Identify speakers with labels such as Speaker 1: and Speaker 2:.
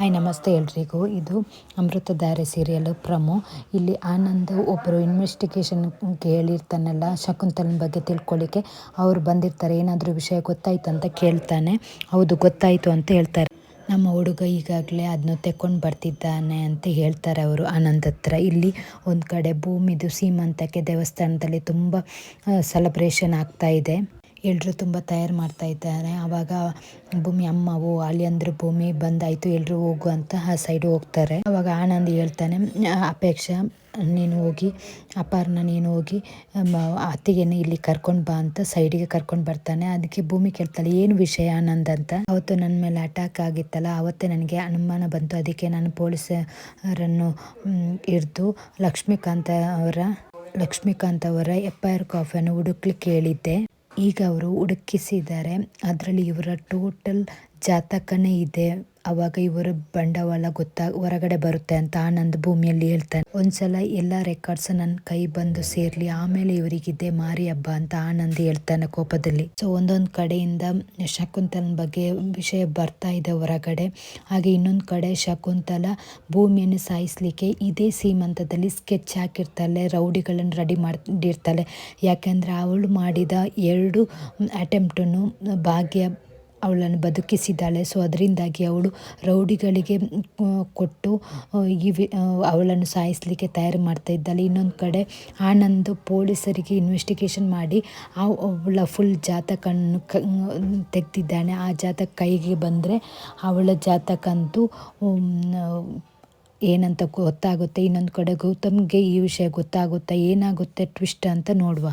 Speaker 1: Hi, ನಮಸ್ತೆ ಎಲ್ರಿಗೂ. ಇದು ಅಮೃತಧಾರೆ ಸೀರಿಯಲ್ ಪ್ರಮೋ. ಇಲ್ಲಿ ಆನಂದ್ ಒಬ್ಬರು ಇನ್ವೆಸ್ಟಿಗೇಷನ್ ಕೇಳಿರ್ತಾನಲ್ಲ, ಶಕುಂತಲನ ಬಗ್ಗೆ ತಿಳ್ಕೊಳ್ಳಿಕ್ಕೆ ಅವ್ರು ಬಂದಿರ್ತಾರೆ, ಏನಾದರೂ ವಿಷಯ ಗೊತ್ತಾಯ್ತು ಅಂತ ಕೇಳ್ತಾನೆ. ಹೌದು, ಗೊತ್ತಾಯಿತು ಅಂತ ಹೇಳ್ತಾರೆ. ನಮ್ಮ ಹುಡುಗ ಈಗಾಗಲೇ ಅದನ್ನು ತೆಕ್ಕೊಂಡು ಬರ್ತಿದ್ದಾನೆ ಅಂತ ಹೇಳ್ತಾರೆ ಅವರು ಆನಂದ್ ಹತ್ರ. ಇಲ್ಲಿ ಒಂದು ಕಡೆ ಭೂಮಿದು ಸೀಮಂತಕ್ಕೆ ದೇವಸ್ಥಾನದಲ್ಲಿ ತುಂಬ ಸೆಲೆಬ್ರೇಷನ್ ಆಗ್ತಾ ಇದೆ. ಎಲ್ಲರೂ ತುಂಬ ತಯಾರು ಮಾಡ್ತಾ ಇದ್ದಾರೆ. ಆವಾಗ ಭೂಮಿ ಅಮ್ಮವು ಅಂದ್ರೆ ಭೂಮಿ ಬಂದಾಯಿತು ಎಲ್ಲರೂ ಹೋಗು ಅಂತ ಆ ಸೈಡ್ ಹೋಗ್ತಾರೆ. ಆವಾಗ ಆನಂದ್ ಹೇಳ್ತಾನೆ ಅಪೇಕ್ಷ, ನೀನು ಹೋಗಿ ಅಪ್ಪಾರನ್ನ ನೀನು ಹೋಗಿ ಅತ್ತಿಗೆನ ಇಲ್ಲಿ ಕರ್ಕೊಂಡು ಬಾ ಅಂತ ಸೈಡಿಗೆ ಕರ್ಕೊಂಡು ಬರ್ತಾನೆ. ಅದಕ್ಕೆ ಭೂಮಿ ಕೇಳ್ತಾಳೆ, ಏನು ವಿಷಯ ಆನಂದ್ ಅಂತ? ಅವತ್ತು ನನ್ನ ಮೇಲೆ ಅಟ್ಯಾಕ್ ಆಗಿತ್ತಲ್ಲ, ಅವತ್ತೇ ನನಗೆ ಅನುಮಾನ ಬಂತು. ಅದಕ್ಕೆ ನಾನು ಪೊಲೀಸರನ್ನು ಹಿಡಿದು ಲಕ್ಷ್ಮೀಕಾಂತ ಅವರ, ಲಕ್ಷ್ಮೀಕಾಂತ್ ಅವರ ಎಫ್ ಐ ಆರ್ ಕಾಫಿಯನ್ನು ಹುಡುಕ್ಲಿಕ್ಕೆ ಹೇಳಿದ್ದೆ. ಈಗ ಅವರು ಹುಡುಕಿಸಿದ್ದಾರೆ. ಅದರಲ್ಲಿ ಇವರ ಟೋಟಲ್ ಜಾತಕನೇ ಇದೆ. ಅವಾಗ ಇವರ ಬಂಡವಾಳ ಗೊತ್ತಾ ಹೊರಗಡೆ ಬರುತ್ತೆ ಅಂತ ಆನಂದ್ ಭೂಮಿಯಲ್ಲಿ ಹೇಳ್ತಾನೆ. ಒಂದ್ಸಲ ಎಲ್ಲ ರೆಕಾರ್ಡ್ಸ್ ನನ್ನ ಕೈ ಬಂದು ಸೇರ್ಲಿ, ಆಮೇಲೆ ಇವರಿಗಿದ್ದೆ ಮಾರಿ ಹಬ್ಬ ಅಂತ ಆನಂದ್ ಹೇಳ್ತಾನೆ ಕೋಪದಲ್ಲಿ. ಸೊ ಒಂದೊಂದು ಕಡೆಯಿಂದ ಶಕುಂತಲನ ಬಗ್ಗೆ ವಿಷಯ ಬರ್ತಾ ಇದೆ ಹೊರಗಡೆ. ಹಾಗೆ ಇನ್ನೊಂದು ಕಡೆ ಶಕುಂತಲ ಭೂಮಿಯನ್ನು ಸಾಯಿಸ್ಲಿಕ್ಕೆ ಇದೇ ಸೀಮಂತದಲ್ಲಿ ಸ್ಕೆಚ್ ಹಾಕಿರ್ತಾಳೆ, ರೌಡಿಗಳನ್ನು ರೆಡಿ ಮಾಡಿರ್ತಾಳೆ. ಯಾಕೆಂದ್ರೆ ಅವಳು ಮಾಡಿದ ಎರಡು ಅಟೆಂಪ್ಟನ್ನು ಭಾಗ್ಯ ಅವಳನ್ನು ಬದುಕಿಸಿದ್ದಾಳೆ. ಸೊ ಅದರಿಂದಾಗಿ ಅವಳು ರೌಡಿಗಳಿಗೆ ಕೊಟ್ಟು ಇವೆ ಅವಳನ್ನು ಸಾಯಿಸಲಿಕ್ಕೆ ತಯಾರು ಮಾಡ್ತಾ ಇದ್ದಾಳೆ. ಇನ್ನೊಂದು ಕಡೆ ಆನಂದ್ ಪೊಲೀಸರಿಗೆ ಇನ್ವೆಸ್ಟಿಗೇಷನ್ ಮಾಡಿ ಅವಳ ಫುಲ್ ಜಾತಕನ್ನು ಕ ಆ ಜಾತಕ ಕೈಗೆ ಬಂದರೆ ಅವಳ ಜಾತಕಂತೂ ಏನಂತ ಗೊತ್ತಾಗುತ್ತೆ. ಇನ್ನೊಂದು ಕಡೆ ಗೌತಮ್ಗೆ ಈ ವಿಷಯ ಗೊತ್ತಾಗುತ್ತೆ. ಏನಾಗುತ್ತೆ ಟ್ವಿಸ್ಟ್ ಅಂತ ನೋಡುವ.